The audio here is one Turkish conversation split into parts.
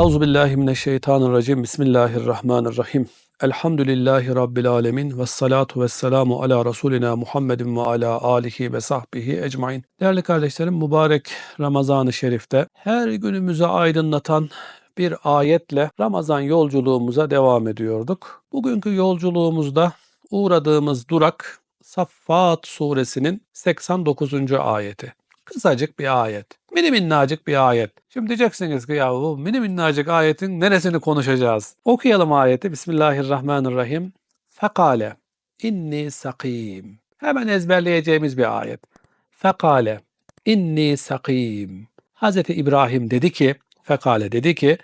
Euzu billahi mineşşeytanirracim. Bismillahirrahmanirrahim. Elhamdülillahi rabbil alamin ve salatu vesselamu ala rasulina Muhammedin ve ala alihi ve sahbihi ecmaîn. Değerli kardeşlerim, mübarek Ramazan-ı Şerif'te her günümüzü aydınlatan bir ayetle Ramazan yolculuğumuza devam ediyorduk. Bugünkü yolculuğumuzda uğradığımız durak Saffat suresinin 89. ayeti. Kısacık bir ayet. Mini minnacık bir ayet. Şimdi diyeceksiniz ki ya bu mini minnacık ayetin neresini konuşacağız? Okuyalım ayeti. Bismillahirrahmanirrahim. Fekale inni sakim. Hemen ezberleyeceğimiz bir ayet. Fekale inni sakim. Hazreti İbrahim dedi ki, fekale dedi ki,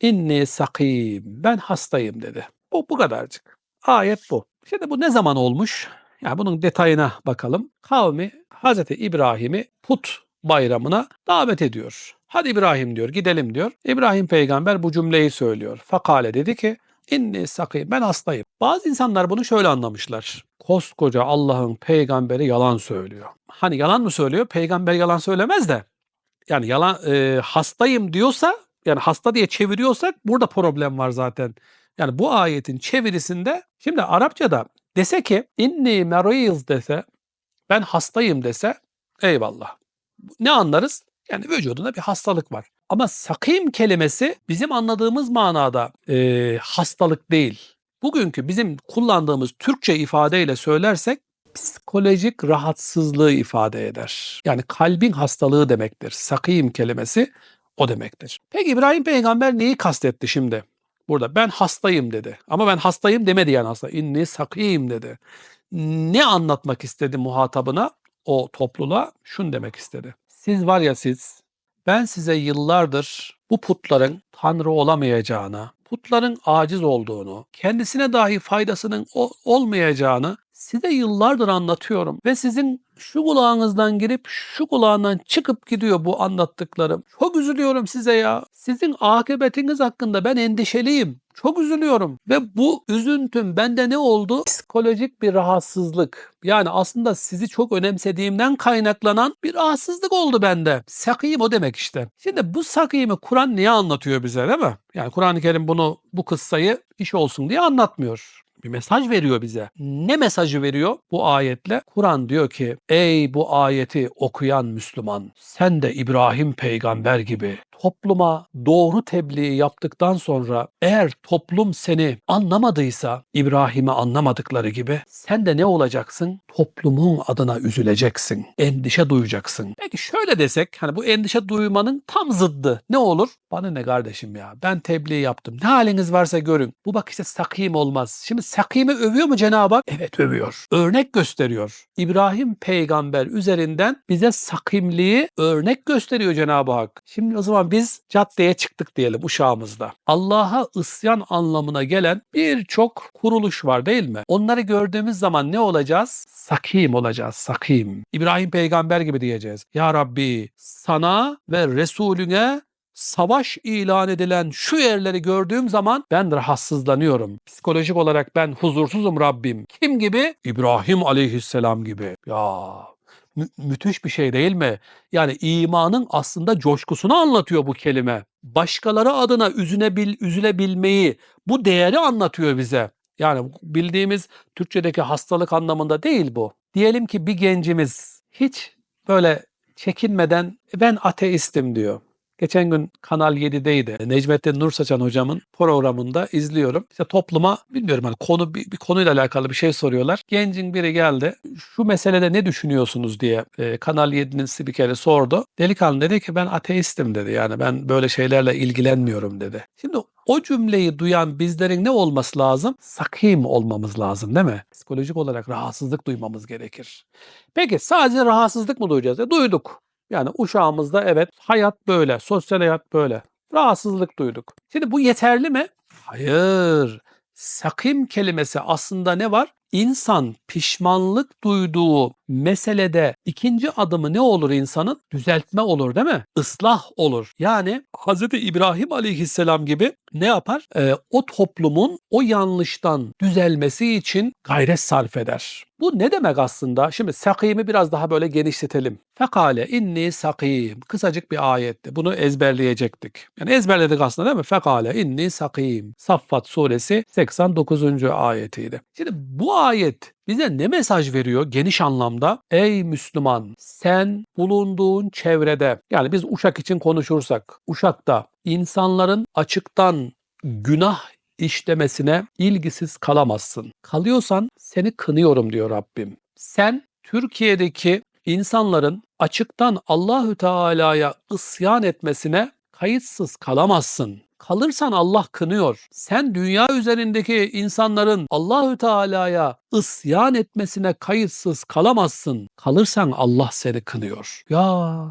inni sakim. Ben hastayım dedi. Bu, bu kadarcık. Ayet bu. Şimdi bu ne zaman olmuş? Yani bunun detayına bakalım. Kavmi Hazreti İbrahim'i put bayramına davet ediyor. Hadi İbrahim diyor gidelim diyor. İbrahim peygamber bu cümleyi söylüyor. Fakale dedi ki inni sakim ben hastayım. Bazı insanlar bunu şöyle anlamışlar. Koskoca Allah'ın peygamberi yalan söylüyor. Hani yalan mı söylüyor? Peygamber yalan söylemez de. Yani yalan e, hastayım diyorsa yani hasta diye çeviriyorsak burada problem var zaten. Yani bu ayetin çevirisinde şimdi Arapçada dese ki inni meriz dese ben hastayım dese eyvallah. Ne anlarız? Yani vücudunda bir hastalık var. Ama sakim kelimesi bizim anladığımız manada e, hastalık değil. Bugünkü bizim kullandığımız Türkçe ifadeyle söylersek psikolojik rahatsızlığı ifade eder. Yani kalbin hastalığı demektir. Sakim kelimesi o demektir. Peki İbrahim peygamber neyi kastetti şimdi? Burada ben hastayım dedi. Ama ben hastayım demedi yani hasta. İnni sakim dedi. Ne anlatmak istedi muhatabına? O topluluğa şunu demek istedi. Siz var ya siz, ben size yıllardır bu putların tanrı olamayacağını, putların aciz olduğunu, kendisine dahi faydasının olmayacağını size yıllardır anlatıyorum ve sizin şu kulağınızdan girip şu kulağından çıkıp gidiyor bu anlattıklarım. Çok üzülüyorum size ya. Sizin akıbetiniz hakkında ben endişeliyim. Çok üzülüyorum ve bu üzüntüm bende ne oldu? Psikolojik bir rahatsızlık. Yani aslında sizi çok önemsediğimden kaynaklanan bir rahatsızlık oldu bende. Sakim o demek işte. Şimdi bu sakimi Kur'an niye anlatıyor bize değil mi? Yani Kur'an-ı Kerim bunu bu kıssayı iş olsun diye anlatmıyor bir mesaj veriyor bize. Ne mesajı veriyor bu ayetle? Kur'an diyor ki ey bu ayeti okuyan Müslüman sen de İbrahim peygamber gibi topluma doğru tebliği yaptıktan sonra eğer toplum seni anlamadıysa İbrahim'i anlamadıkları gibi sen de ne olacaksın? Toplumun adına üzüleceksin. Endişe duyacaksın. Peki şöyle desek hani bu endişe duymanın tam zıddı ne olur? Bana ne kardeşim ya ben tebliğ yaptım. Ne haliniz varsa görün. Bu bak işte sakim olmaz. Şimdi sakimi övüyor mu Cenab-ı Hak? Evet övüyor. Örnek gösteriyor. İbrahim peygamber üzerinden bize sakimliği örnek gösteriyor Cenab-ı Hak. Şimdi o zaman biz caddeye çıktık diyelim uşağımızda. Allah'a isyan anlamına gelen birçok kuruluş var değil mi? Onları gördüğümüz zaman ne olacağız? Sakim olacağız, sakim. İbrahim peygamber gibi diyeceğiz. Ya Rabbi sana ve Resulüne savaş ilan edilen şu yerleri gördüğüm zaman ben rahatsızlanıyorum. Psikolojik olarak ben huzursuzum Rabbim. Kim gibi? İbrahim aleyhisselam gibi. Ya mü- müthiş bir şey değil mi? Yani imanın aslında coşkusunu anlatıyor bu kelime. Başkaları adına üzünebil, üzülebilmeyi, bu değeri anlatıyor bize. Yani bildiğimiz Türkçedeki hastalık anlamında değil bu. Diyelim ki bir gencimiz hiç böyle çekinmeden ben ateistim diyor. Geçen gün Kanal 7'deydi. Necmettin Nursaçan hocamın programında izliyorum. İşte topluma bilmiyorum hani konu bir, bir konuyla alakalı bir şey soruyorlar. Gencin biri geldi. Şu meselede ne düşünüyorsunuz diye e, Kanal 7'nin spikeri sordu. Delikanlı dedi ki ben ateistim dedi. Yani ben böyle şeylerle ilgilenmiyorum dedi. Şimdi o cümleyi duyan bizlerin ne olması lazım? Sakim olmamız lazım değil mi? Psikolojik olarak rahatsızlık duymamız gerekir. Peki sadece rahatsızlık mı duyacağız? E, duyduk. Yani uşağımızda evet hayat böyle, sosyal hayat böyle. Rahatsızlık duyduk. Şimdi bu yeterli mi? Hayır. Sakim kelimesi aslında ne var? İnsan pişmanlık duyduğu meselede İkinci adımı ne olur insanın? Düzeltme olur değil mi? Islah olur. Yani Hz. İbrahim aleyhisselam gibi ne yapar? Ee, o toplumun o yanlıştan düzelmesi için gayret sarf eder. Bu ne demek aslında? Şimdi sakimi biraz daha böyle genişletelim. Fekale inni sakim. Kısacık bir ayetti. Bunu ezberleyecektik. Yani ezberledik aslında değil mi? Fekale inni sakim. Saffat suresi 89. ayetiydi. Şimdi bu ayet bize ne mesaj veriyor geniş anlamda? Ey Müslüman sen bulunduğun çevrede yani biz Uşak için konuşursak Uşak'ta insanların açıktan günah işlemesine ilgisiz kalamazsın. Kalıyorsan seni kınıyorum diyor Rabbim. Sen Türkiye'deki insanların açıktan Allahü Teala'ya isyan etmesine kayıtsız kalamazsın. Kalırsan Allah kınıyor. Sen dünya üzerindeki insanların Allahü Teala'ya isyan etmesine kayıtsız kalamazsın. Kalırsan Allah seni kınıyor. Ya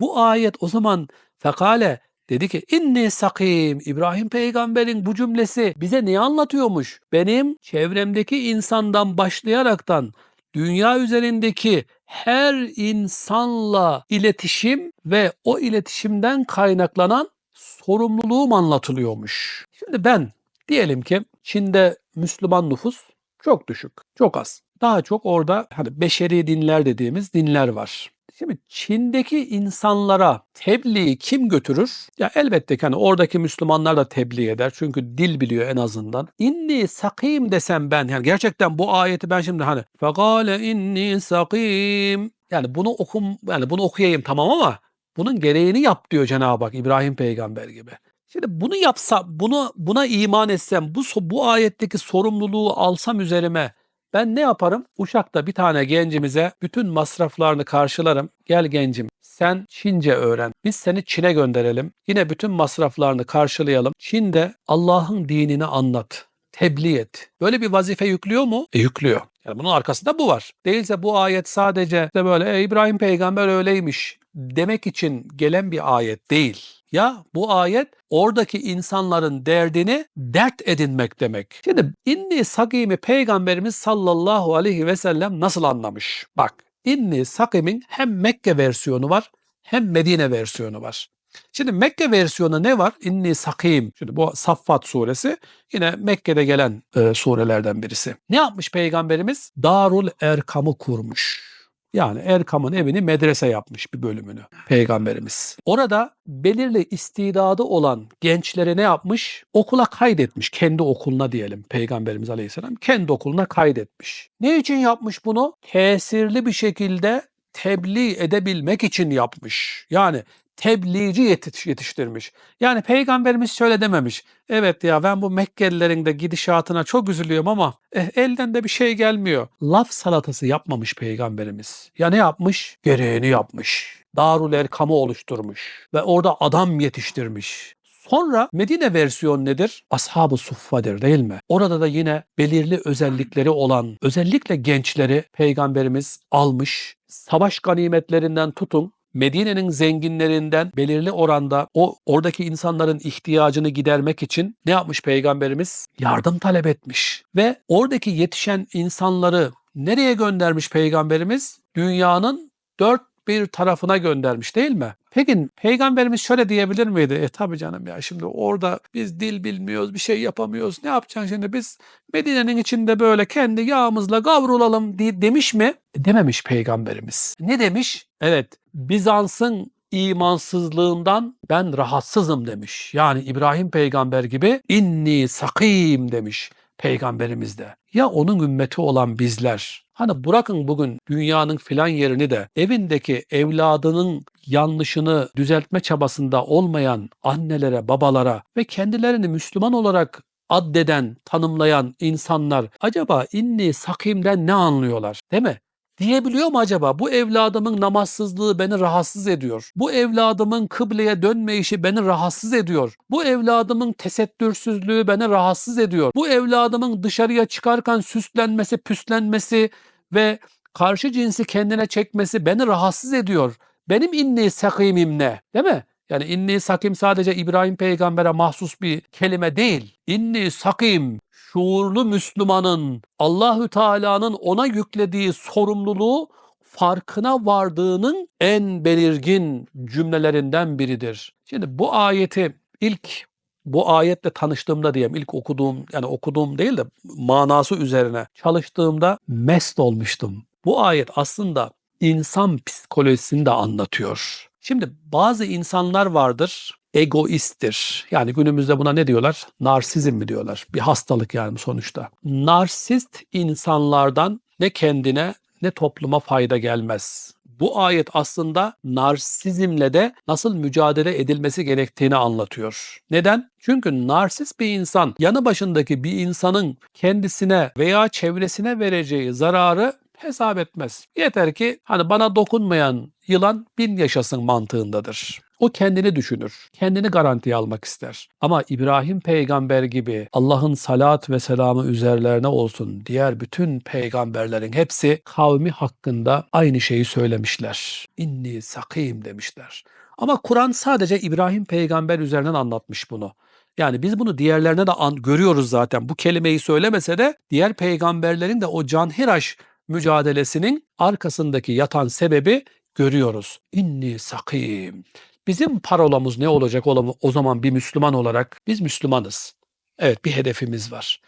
bu ayet o zaman fekale Dedi ki inni sakim. İbrahim peygamberin bu cümlesi bize ne anlatıyormuş? Benim çevremdeki insandan başlayaraktan dünya üzerindeki her insanla iletişim ve o iletişimden kaynaklanan sorumluluğum anlatılıyormuş. Şimdi ben diyelim ki Çin'de Müslüman nüfus çok düşük, çok az. Daha çok orada hani beşeri dinler dediğimiz dinler var. Şimdi Çin'deki insanlara tebliği kim götürür? Ya elbette ki hani oradaki Müslümanlar da tebliğ eder. Çünkü dil biliyor en azından. İnni sakim desem ben yani gerçekten bu ayeti ben şimdi hani fekale inni sakim yani bunu okum yani bunu okuyayım tamam ama bunun gereğini yap diyor Cenab-ı Hak İbrahim peygamber gibi. Şimdi bunu yapsam, bunu buna iman etsem, bu bu ayetteki sorumluluğu alsam üzerime ben ne yaparım? Uşak'ta bir tane gencimize bütün masraflarını karşılarım. Gel gencim sen Çince öğren. Biz seni Çin'e gönderelim. Yine bütün masraflarını karşılayalım. Çin'de Allah'ın dinini anlat. Tebliğ et. Böyle bir vazife yüklüyor mu? E yüklüyor. Yani bunun arkasında bu var. Değilse bu ayet sadece de böyle e, İbrahim peygamber öyleymiş demek için gelen bir ayet değil. Ya bu ayet oradaki insanların derdini dert edinmek demek. Şimdi inni sakimi peygamberimiz sallallahu aleyhi ve sellem nasıl anlamış? Bak inni sakimin hem Mekke versiyonu var hem Medine versiyonu var. Şimdi Mekke versiyonu ne var? İnni sakim. Şimdi bu Saffat suresi yine Mekke'de gelen e, surelerden birisi. Ne yapmış peygamberimiz? Darul Erkam'ı kurmuş. Yani Erkam'ın evini medrese yapmış bir bölümünü peygamberimiz. Orada belirli istidadı olan gençleri ne yapmış? Okula kaydetmiş. Kendi okuluna diyelim peygamberimiz aleyhisselam. Kendi okuluna kaydetmiş. Ne için yapmış bunu? Tesirli bir şekilde tebliğ edebilmek için yapmış. Yani tebliğci yetiş, yetiştirmiş. Yani peygamberimiz şöyle dememiş. Evet ya ben bu Mekkelilerin de gidişatına çok üzülüyorum ama eh, elden de bir şey gelmiyor. Laf salatası yapmamış peygamberimiz. Ya ne yapmış? Gereğini yapmış. Darul Erkam'ı oluşturmuş ve orada adam yetiştirmiş. Sonra Medine versiyon nedir? Ashab-ı Suffa'dır değil mi? Orada da yine belirli özellikleri olan özellikle gençleri peygamberimiz almış. Savaş ganimetlerinden tutun Medine'nin zenginlerinden belirli oranda o oradaki insanların ihtiyacını gidermek için ne yapmış peygamberimiz? Yardım talep etmiş ve oradaki yetişen insanları nereye göndermiş peygamberimiz? Dünyanın dört bir tarafına göndermiş değil mi? Peki peygamberimiz şöyle diyebilir miydi? E tabi canım ya şimdi orada biz dil bilmiyoruz, bir şey yapamıyoruz. Ne yapacaksın şimdi biz Medine'nin içinde böyle kendi yağımızla kavrulalım diye demiş mi? E, dememiş peygamberimiz. Ne demiş? Evet Bizans'ın imansızlığından ben rahatsızım demiş. Yani İbrahim peygamber gibi inni sakim demiş peygamberimiz de. Ya onun ümmeti olan bizler Hani bırakın bugün dünyanın filan yerini de evindeki evladının yanlışını düzeltme çabasında olmayan annelere, babalara ve kendilerini Müslüman olarak addeden, tanımlayan insanlar acaba inni sakimden ne anlıyorlar? Değil mi? Diyebiliyor mu acaba? Bu evladımın namazsızlığı beni rahatsız ediyor. Bu evladımın kıbleye dönmeyişi beni rahatsız ediyor. Bu evladımın tesettürsüzlüğü beni rahatsız ediyor. Bu evladımın dışarıya çıkarken süslenmesi, püslenmesi ve karşı cinsi kendine çekmesi beni rahatsız ediyor. Benim inni sakimim ne? Değil mi? Yani inni sakim sadece İbrahim peygambere mahsus bir kelime değil. İnni sakim şuurlu Müslümanın Allahü Teala'nın ona yüklediği sorumluluğu farkına vardığının en belirgin cümlelerinden biridir. Şimdi bu ayeti ilk bu ayetle tanıştığımda diyeyim ilk okuduğum yani okuduğum değil de manası üzerine çalıştığımda mest olmuştum. Bu ayet aslında insan psikolojisini de anlatıyor. Şimdi bazı insanlar vardır egoisttir. Yani günümüzde buna ne diyorlar? Narsizm mi diyorlar? Bir hastalık yani sonuçta. Narsist insanlardan ne kendine ne topluma fayda gelmez. Bu ayet aslında narsizmle de nasıl mücadele edilmesi gerektiğini anlatıyor. Neden? Çünkü narsist bir insan yanı başındaki bir insanın kendisine veya çevresine vereceği zararı hesap etmez. Yeter ki hani bana dokunmayan yılan bin yaşasın mantığındadır. O kendini düşünür. Kendini garantiye almak ister. Ama İbrahim peygamber gibi Allah'ın salat ve selamı üzerlerine olsun diğer bütün peygamberlerin hepsi kavmi hakkında aynı şeyi söylemişler. İnni sakim demişler. Ama Kur'an sadece İbrahim peygamber üzerinden anlatmış bunu. Yani biz bunu diğerlerine de an- görüyoruz zaten. Bu kelimeyi söylemese de diğer peygamberlerin de o canhiraş mücadelesinin arkasındaki yatan sebebi görüyoruz. İnni sakim. Bizim parolamız ne olacak ola- o zaman bir Müslüman olarak? Biz Müslümanız. Evet bir hedefimiz var.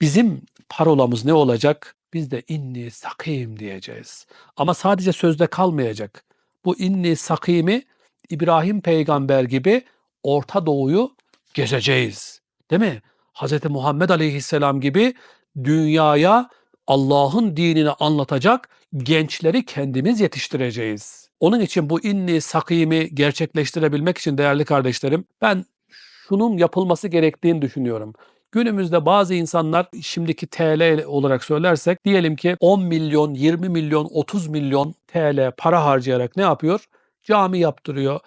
Bizim parolamız ne olacak? Biz de inni sakim diyeceğiz. Ama sadece sözde kalmayacak. Bu inni sakimi İbrahim peygamber gibi Orta Doğu'yu gezeceğiz. Değil mi? Hz. Muhammed aleyhisselam gibi dünyaya Allah'ın dinini anlatacak gençleri kendimiz yetiştireceğiz. Onun için bu inni sakimi gerçekleştirebilmek için değerli kardeşlerim ben şunun yapılması gerektiğini düşünüyorum. Günümüzde bazı insanlar şimdiki TL olarak söylersek diyelim ki 10 milyon, 20 milyon, 30 milyon TL para harcayarak ne yapıyor? Cami yaptırıyor.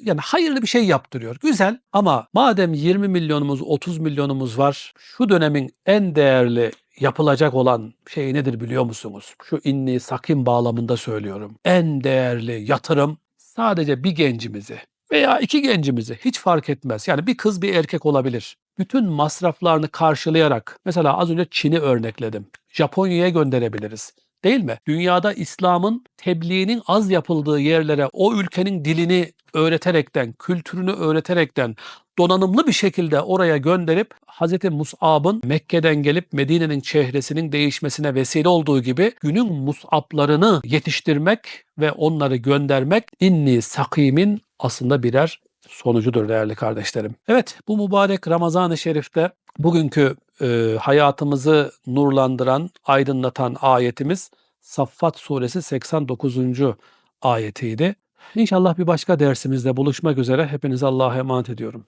Yani hayırlı bir şey yaptırıyor. Güzel ama madem 20 milyonumuz, 30 milyonumuz var, şu dönemin en değerli yapılacak olan şey nedir biliyor musunuz? Şu inni sakin bağlamında söylüyorum. En değerli yatırım sadece bir gencimizi veya iki gencimizi hiç fark etmez. Yani bir kız bir erkek olabilir. Bütün masraflarını karşılayarak mesela az önce Çin'i örnekledim. Japonya'ya gönderebiliriz. Değil mi? Dünyada İslam'ın tebliğinin az yapıldığı yerlere o ülkenin dilini öğreterekten, kültürünü öğreterekten donanımlı bir şekilde oraya gönderip Hz. Mus'ab'ın Mekke'den gelip Medine'nin çehresinin değişmesine vesile olduğu gibi günün Mus'ab'larını yetiştirmek ve onları göndermek inni sakimin aslında birer sonucudur değerli kardeşlerim. Evet bu mübarek Ramazan-ı Şerif'te bugünkü e, hayatımızı nurlandıran, aydınlatan ayetimiz Saffat suresi 89. ayetiydi. İnşallah bir başka dersimizde buluşmak üzere hepinize Allah'a emanet ediyorum.